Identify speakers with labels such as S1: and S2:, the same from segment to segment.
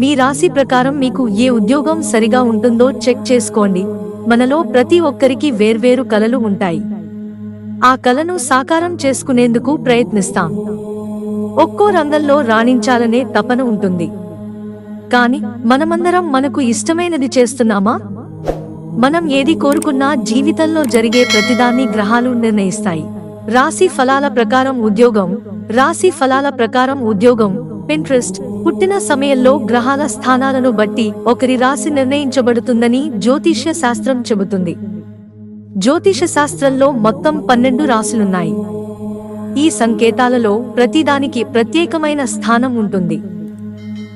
S1: మీ రాశి ప్రకారం మీకు ఏ ఉద్యోగం సరిగా ఉంటుందో చెక్ చేసుకోండి. మనలో ప్రతి ఒక్కరికి వేర్వేరు కలలు ఉంటాయి. ఆ కలను సాకారం చేసుకునేందుకు ప్రయత్నిస్తాం. ఒక్కో రంగంలో రాణించాలనే తపన ఉంటుంది. కాని మనమందరం మనకు ఇష్టమైనది చేస్తున్నామా? మనం ఏది కోరుకున్నా జీవితంలో జరిగే ప్రతిదాన్ని గ్రహాలు నిర్ణయిస్తాయి. రాశి ఫలాల ప్రకారం ఉద్యోగం రాశి ఫలాల ప్రకారం ఉద్యోగం పింట్రెస్ట్ పుట్టిన సమయంలో గ్రహాల స్థానాలను బట్టి ఒకరి రాశి నిర్ణయించబడుతుందని జ్యోతిష్య శాస్త్రం చెబుతుంది. జ్యోతిష శాస్త్రంలో మొత్తం పన్నెండు రాశులున్నాయి. ఈ సంకేతాలలో ప్రతిదానికి ప్రత్యేకమైన స్థానం ఉంటుంది.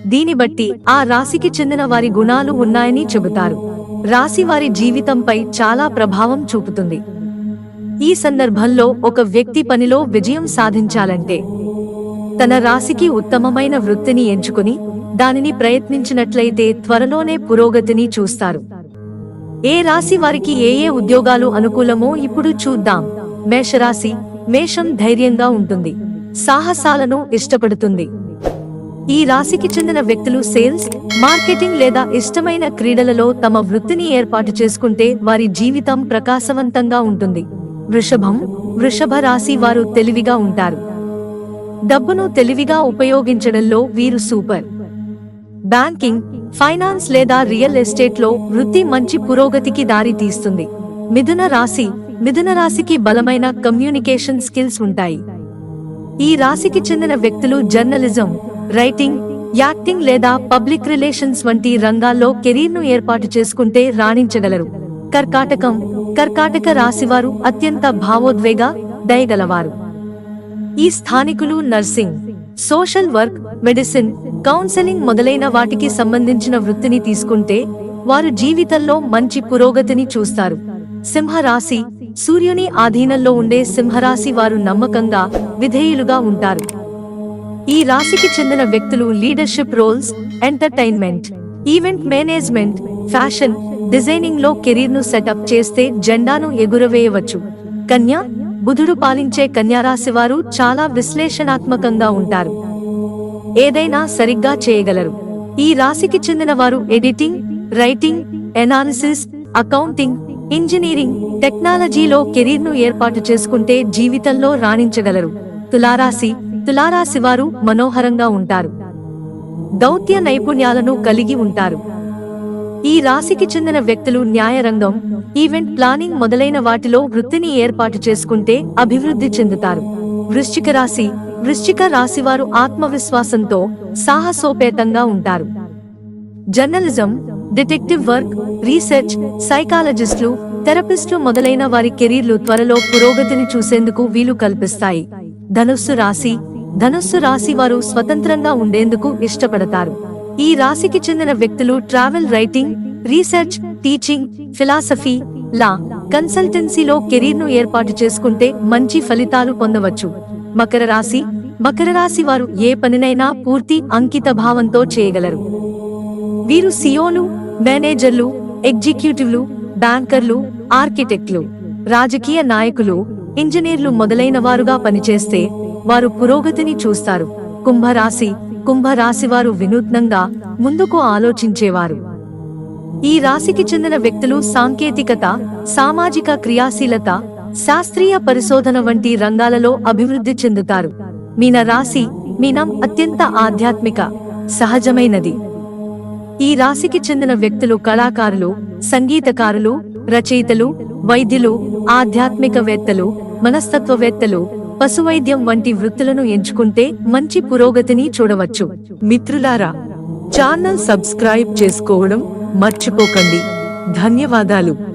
S1: దీని బట్టి ఆ రాశికి చెందిన వారి గుణాలు ఉన్నాయని చెబుతారు. రాశి వారి జీవితంపై చాలా ప్రభావం చూపుతుంది. ఈ సందర్భంలో ఒక వ్యక్తి పనిలో విజయం సాధించాలంటే తన రాశికి ఉత్తమమైన వృత్తిని ఎంచుకుని దానిని ప్రయత్నించినట్లయితే త్వరలోనే పురోగతిని చూస్తారు. ఏ రాశి వారికి ఏ ఏ ఉద్యోగాలు అనుకూలమో ఇప్పుడు చూద్దాం. మేషరాశి మేషం ధైర్యంగా ఉంటుంది. సాహసాలను ఇష్టపడుతుంది. ఈ రాశికి చెందిన వ్యక్తులు సేల్స్ మార్కెటింగ్ లేదా ఇష్టమైన క్రీడలలో తమ వృత్తిని ఏర్పాటు చేసుకుంటే వారి జీవితం ప్రకాశవంతంగా ఉంటుంది. వృషభం వృషభ రాశి వారు తెలివిగా ఉంటారు. డబ్బును తెలివిగా ఉపయోగించడంలో వీరు సూపర్. బ్యాంకింగ్ ఫైనాన్స్ లేదా రియల్ ఎస్టేట్లో వృత్తి మంచి పురోగతికి దారి తీస్తుంది. మిథున రాశి మిథున రాశికి బలమైన కమ్యూనికేషన్ స్కిల్స్ ఉంటాయి. ఈ రాశికి చెందిన వ్యక్తులు జర్నలిజం రైటింగ్ యాక్టింగ్ లేదా పబ్లిక్ రిలేషన్స్ వంటి రంగాల్లో కెరీర్ను ఏర్పాటు చేసుకుంటే రాణించగలరు. కర్కాటకం కర్కాటక రాశివారు అత్యంత భావోద్వేగ దయగలవారు. ఈ స్థానికులు nursing social work medicine counselling మొదలైన వాటికి సంబంధించిన వృత్తిని తీసుకుంటే వారు జీవితంలో మంచి పురోగతిని చూస్తారు. సింహరాశి సూర్యుని ఆధీనంలో ఉండే సింహరాశి వారు నమ్మకంగా విధేయులుగా ఉంటారు. ఈ రాశికి చెందిన వ్యక్తులు leadership roles entertainment event management fashion డిజైనింగ్లో కెరీర్ను సెటప్ చేస్తే జెండాను ఎగురవేయవచ్చు. కన్యా బుధుడు పాలించే కన్యారాశి వారు చాలా విశ్లేషణాత్మకంగా ఉంటారు. ఏదైనా సరిగ్గా చేయగలరు. ఈ రాశికి చెందిన వారు editing writing analysis accounting engineering టెక్నాలజీలో కెరీర్ను ఏర్పాటు చేసుకుంటే జీవితంలో రాణించగలరు. తులారాశి తులారాశి వారు మనోహరంగా ఉంటారు. దౌత్య నైపుణ్యాలను కలిగి ఉంటారు. ఈ రాశికి చెందిన వ్యక్తులు న్యాయరంగం ఈవెంట్ ప్లానింగ్ మొదలైన వాటిలో వృత్తిని ఏర్పాటు చేసుకుంటే అభివృద్ధి చెందుతారు. వృశ్చిక రాశి వృశ్చిక రాశి వారు ఆత్మవిశ్వాసంతో సాహసోపేతంగా ఉంటారు. జర్నలిజం డిటెక్టివ్ వర్క్ రీసెర్చ్ సైకాలజిస్టులు థెరపిస్టులు మొదలైన వారి కెరీర్లు త్వరలో పురోగతిని చూసేందుకు వీలు కల్పిస్తాయి. ధనుస్సు రాశి ధనుస్సు రాశి వారు స్వతంత్రంగా ఉండేందుకు ఇష్టపడతారు. ఈ రాశికి చెందిన వ్యక్తులు travel writing research teaching philosophy law కన్సల్టెన్సీలో కెరీర్ను ఏర్పాటు చేసుకుంటే మంచి ఫలితాలు పొందవచ్చు. మకర రాశి మకర రాశి వారు ఏ పనినైనా పూర్తి అంకిత భావంతో చేయగలరు. వీరు సియోలు మేనేజర్లు ఎగ్జిక్యూటివ్లు బ్యాంకర్లు ఆర్కిటెక్ట్లు రాజకీయ నాయకులు ఇంజనీర్లు మొదలైన వారుగా పనిచేస్తే వారు పురోగతిని చూస్తారు. కుంభరాశి. కుంభరాశి వారు వినూత్నంగా ముందుకు ఆలోచించేవారు. ఈ రాశికి చెందిన వ్యక్తులు సాంకేతికత సామాజిక క్రియాశీలత శాస్త్రీయ పరిశోధన వంటి రంగాలలో అభివృద్ధి చెందుతారు. మీన రాశి మీనం అత్యంత ఆధ్యాత్మిక సహజమైనది. ఈ రాశికి చెందిన వ్యక్తులు కళాకారులు సంగీతకారులు రచయితలు వైద్యులు ఆధ్యాత్మికవేత్తలు మనస్తత్వవేత్తలు పశువైద్యం వంటి వృత్తులను ఎంచుకుంటే మంచి పురోగతిని చూడవచ్చు. మిత్రులారా ఛానల్ సబ్స్క్రైబ్ చేసుకోవడం మర్చిపోకండి. ధన్యవాదాలు.